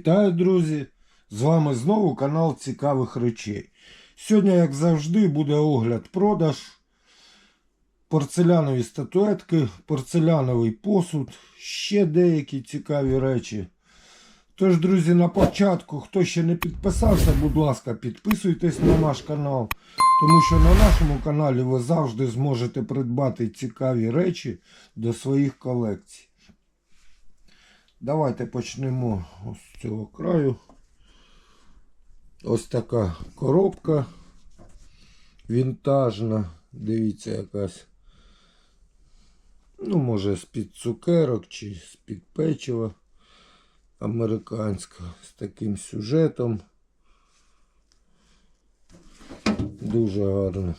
Вітаю, друзі! З вами знову канал Цікавих речей. Сьогодні, як завжди, буде огляд продаж порцелянові статуетки, порцеляновий посуд, ще деякі цікаві речі. Тож, друзі, на початку, хто ще не підписався, будь ласка, підписуйтесь на наш канал, тому що на нашому каналі ви завжди зможете придбати цікаві речі до своїх колекцій. Давайте почнемо з цього краю. Ось така коробка вінтажна. Дивіться, якась. Ну, може, з-під цукерок чи з-під печива американська з таким сюжетом. Дуже гарно.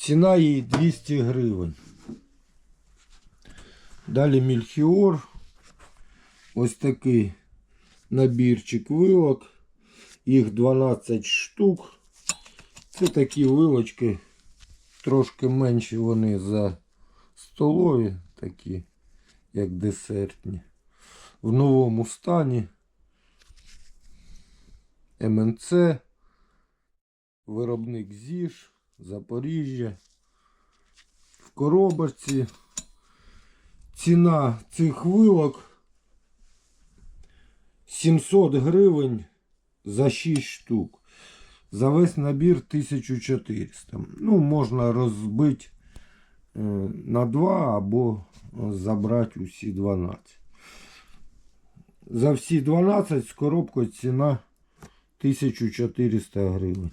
Ціна її 200 гривень. Далі мільхіор. Ось такий набірчик вилок. Їх 12 штук. Це такі вилочки. Трошки менші вони за столові, такі, як десертні. В новому стані. МНЦ. Виробник ЗІЖ. Запоріжжя. В коробочці ціна цих вилок 700 гривень за 6 штук. За весь набір 1400. Ну, можна розбити е, на 2 або забрати усі 12. За всі 12 з коробкою ціна 1400 гривень.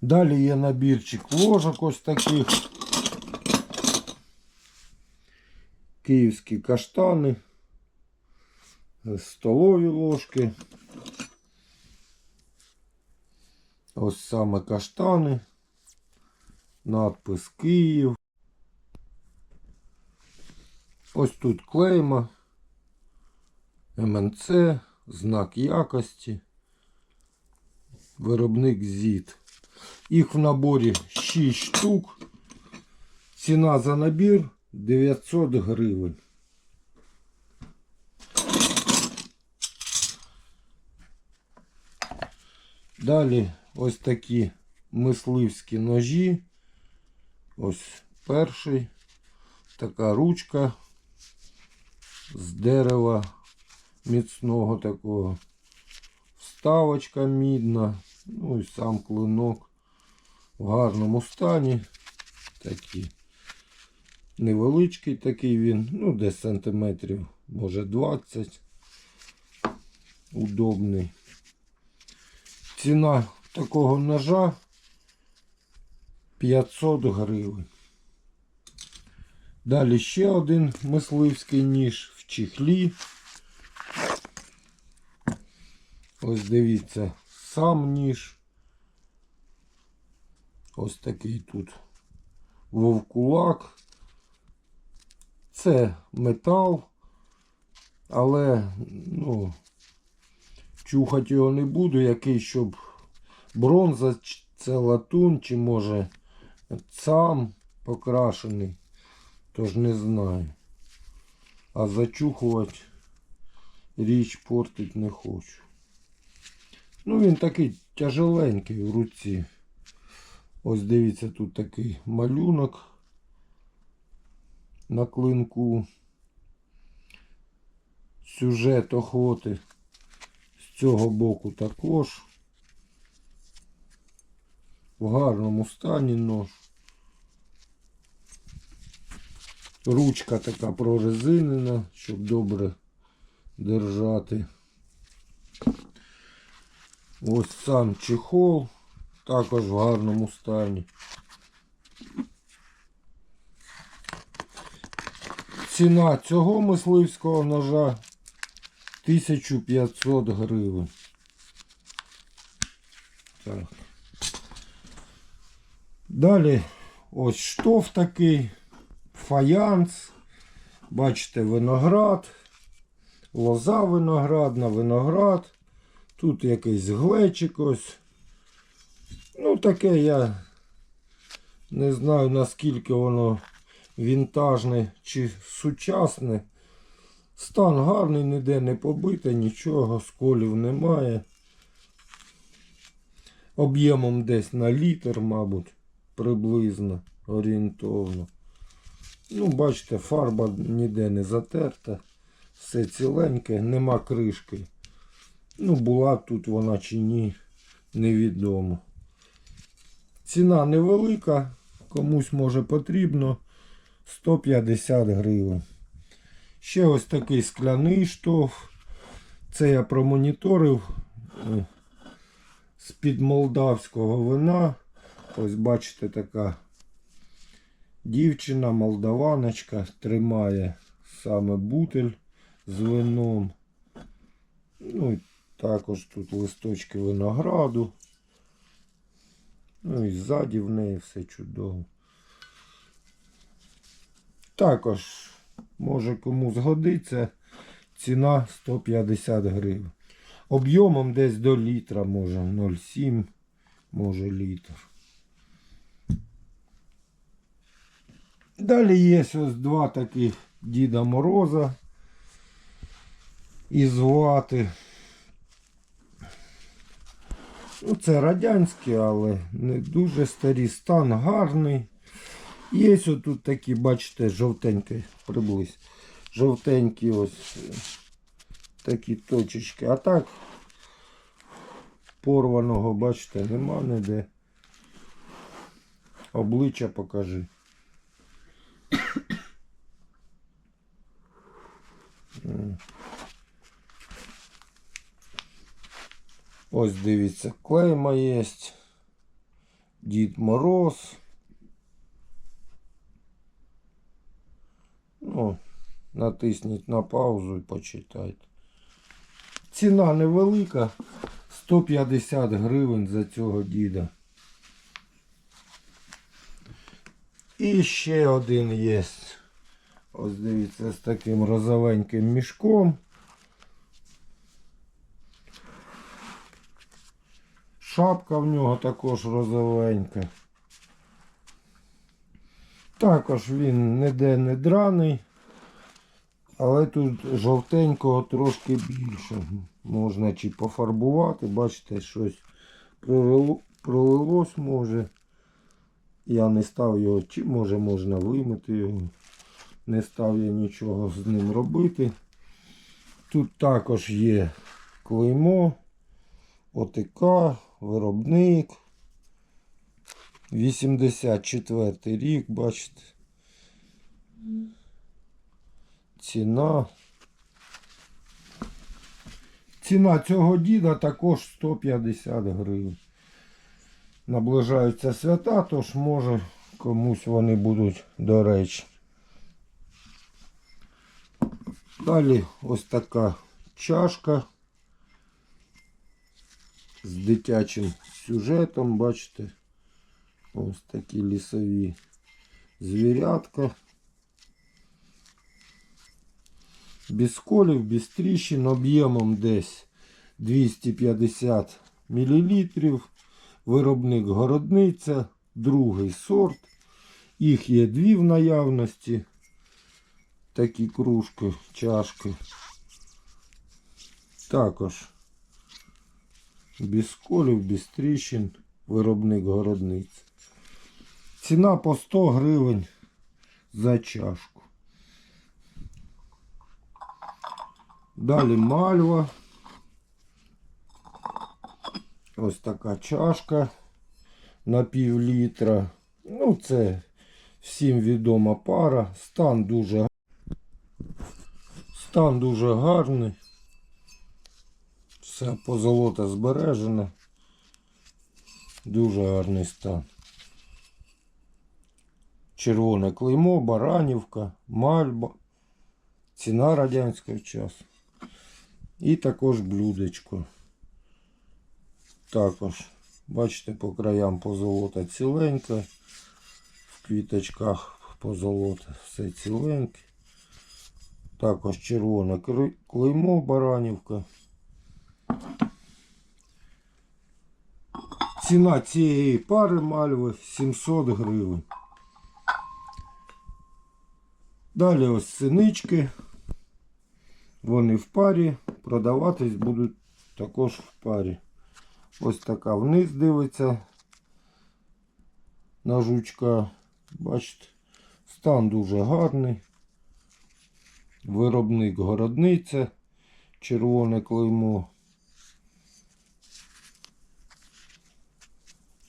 Далі є набірчик ложок ось таких. Київські каштани. Столові ложки. Ось саме каштани. Надпис Київ. Ось тут клейма. МНЦ, знак якості. Виробник ЗІТ. Їх в наборі 6 штук. Ціна за набір 900 гривень. Далі ось такі мисливські ножі. Ось перший. Така ручка з дерева міцного такого. Вставочка мідна. Ну і сам клинок в гарному стані. Такий невеличкий такий він, ну десь сантиметрів, може 20. Удобний. Ціна такого ножа 500 гривень. Далі ще один мисливський ніж в чехлі. Ось дивіться, сам ніж. Ось такий тут вовкулак. Це метал, але ну, чухати його не буду, який щоб бронза, це латун, чи може сам покрашений, тож не знаю. А зачухувати річ портить не хочу. Ну він такий тяжеленький в руці. Ось дивіться, тут такий малюнок на клинку. Сюжет охоти з цього боку також. В гарному стані нож. Ручка така прорезинена, щоб добре держати. Ось сам чехол, також в гарному стані. Ціна цього мисливського ножа 1500 гривень. Так. Далі ось штоф такий, фаянс. Бачите, виноград, лоза виноградна, виноград. Тут якийсь глечик ось. Ну, таке я не знаю наскільки воно вінтажне чи сучасне. Стан гарний, ніде не побите, нічого, сколів немає. Об'ємом десь на літр, мабуть, приблизно, орієнтовно. Ну, бачите, фарба ніде не затерта. Все ціленьке, нема кришки. Ну, була тут вона чи ні, невідомо. Ціна невелика, комусь може потрібно 150 гривень. Ще ось такий скляний штоф. Це я промоніторив е, з-під молдавського вина. Ось бачите, така дівчина, молдаваночка, тримає саме бутель з вином. Ну і також тут листочки винограду. Ну і ззаді в неї все чудово. Також, може кому згодиться, ціна 150 гривень. Об'ємом десь до літра, може 0,7, може літр. Далі є ось два таких Діда Мороза із вати. Ну, це радянські, але не дуже старі. Стан гарний. Є ось тут такі, бачите, жовтенькі, приблизь. Жовтенькі ось е, такі точечки. А так порваного, бачите, нема ніде. Обличчя покажи. Ось дивіться, клейма є. Дід Мороз. Ну, натисніть на паузу і почитайте. Ціна невелика. 150 гривень за цього діда. І ще один є. Ось дивіться, з таким розовеньким мішком. Шапка в нього також розовенька. Також він ніде не драний, але тут жовтенького трошки більше. Можна чи пофарбувати, бачите, щось пролило- пролилось може. Я не став його, чи може можна вимити його. Не став я нічого з ним робити. Тут також є клеймо, ОТК, виробник. 84 рік, бачите. Ціна. Ціна цього діда також 150 гривень. Наближаються свята, тож може комусь вони будуть до речі. Далі ось така чашка з дитячим сюжетом, бачите. Ось такі лісові звірятка. Без колів, без тріщин, об'ємом десь 250 мл. Виробник городниця, другий сорт. Їх є дві в наявності. Такі кружки, чашки. Також без колів, без тріщин, виробник городниць. Ціна по 100 гривень за чашку. Далі мальва. Ось така чашка на пів літра. Ну, це всім відома пара. Стан дуже Стан дуже гарний. Все позолота збережене. Дуже гарний стан. Червоне клеймо, Баранівка, Мальба. Ціна радянського часу. І також блюдечко. Також, бачите, по краям позолота ціленька. В квіточках позолота все ціленьке. Також червоне клеймо Баранівка. Ціна цієї пари мальви 700 гривень. Далі ось синички. Вони в парі, продаватись будуть також в парі. Ось така вниз дивиться на жучка. Бачите, стан дуже гарний. Виробник городниця, червоне клеймо.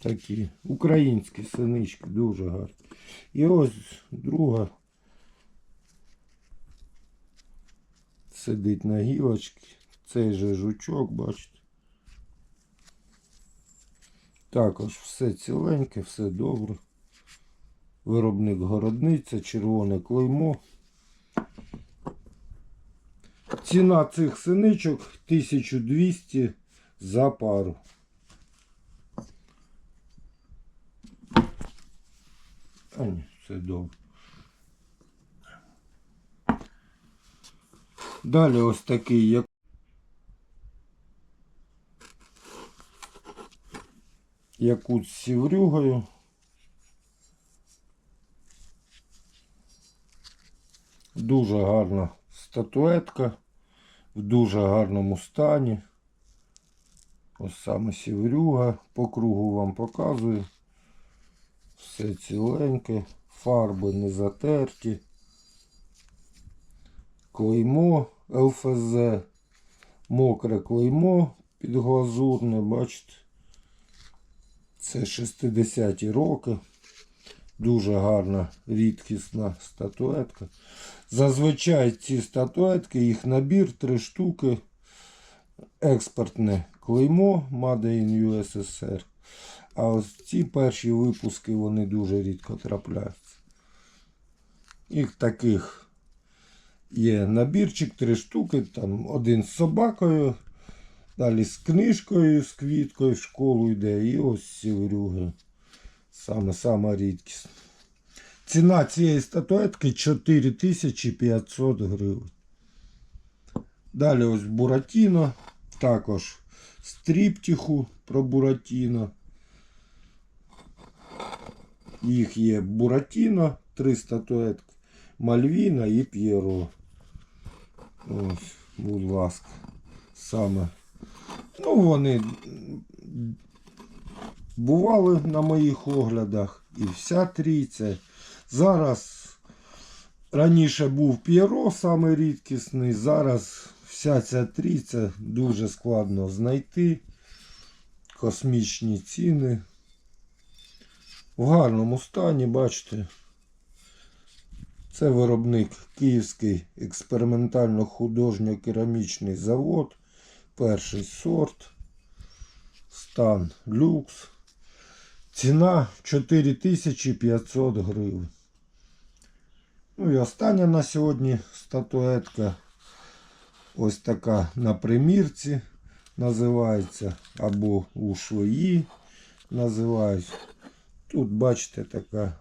Такі українські синички, дуже гарні. І ось друга сидить на гілочці. Цей же жучок, бачите. Також все ціленьке, все добре. Виробник городниця, червоне клеймо. Ціна цих синичок 1200 за пару. Ні, все добре. Далі ось такий, як якут з сіврюгою. Дуже гарна статуетка в дуже гарному стані. Ось саме сіврюга. По кругу вам показую. Все ціленьке, фарби не затерті. Клеймо ЛФЗ. Мокре клеймо підглазурне, бачите. Це 60-ті роки. Дуже гарна рідкісна статуетка. Зазвичай ці статуетки, їх набір, три штуки. Експортне клеймо Made in USSR. А ось ці перші випуски вони дуже рідко трапляються. Їх таких є набірчик, три штуки, там один з собакою, далі з книжкою, з квіткою в школу йде. І ось сіврюги. Саме сама рідкісна. Ціна цієї статуетки 4500 гривень. Далі ось Буратіно. Також стріптіху про Буратіно. Їх є Буратіно, три статуетки, Мальвіна і П'єро. Ось, будь ласка. Саме. Ну, вони бували на моїх оглядах. І вся трійця. Зараз раніше був П'єро, саме рідкісний. Зараз вся ця трійця дуже складно знайти. Космічні ціни. В гарному стані, бачите. Це виробник Київський експериментально-художньо-керамічний завод. Перший сорт. Стан люкс. Ціна 4500 гривень. Ну і остання на сьогодні статуетка. Ось така на примірці називається. Або у швеї називають. Тут, бачите, така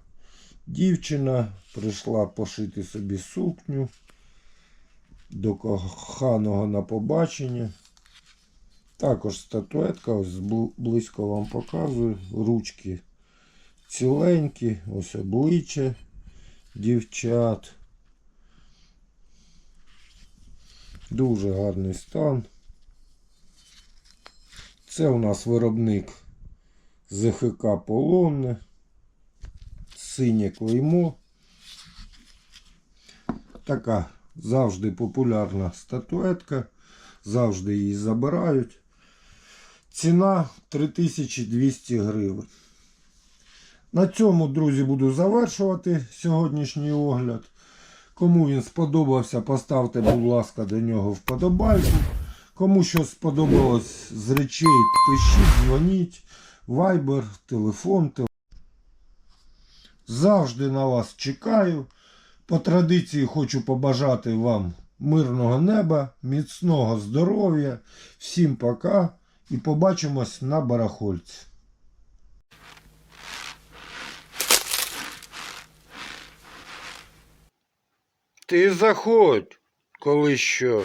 дівчина прийшла пошити собі сукню до коханого на побачення. Також статуетка, ось близько вам показую. Ручки ціленькі, ось обличчя дівчат. Дуже гарний стан. Це у нас виробник ЗХК Полонне. Синє клеймо. Така завжди популярна статуетка. Завжди її забирають. Ціна 3200 гривень. На цьому, друзі, буду завершувати сьогоднішній огляд. Кому він сподобався, поставте, будь ласка, до нього вподобайку. Кому що сподобалось з речей, пишіть, дзвоніть. Вайбер, телефон. Тел... Завжди на вас чекаю. По традиції хочу побажати вам мирного неба, міцного здоров'я. Всім пока і побачимось на барахольці. Ти заходь, коли що.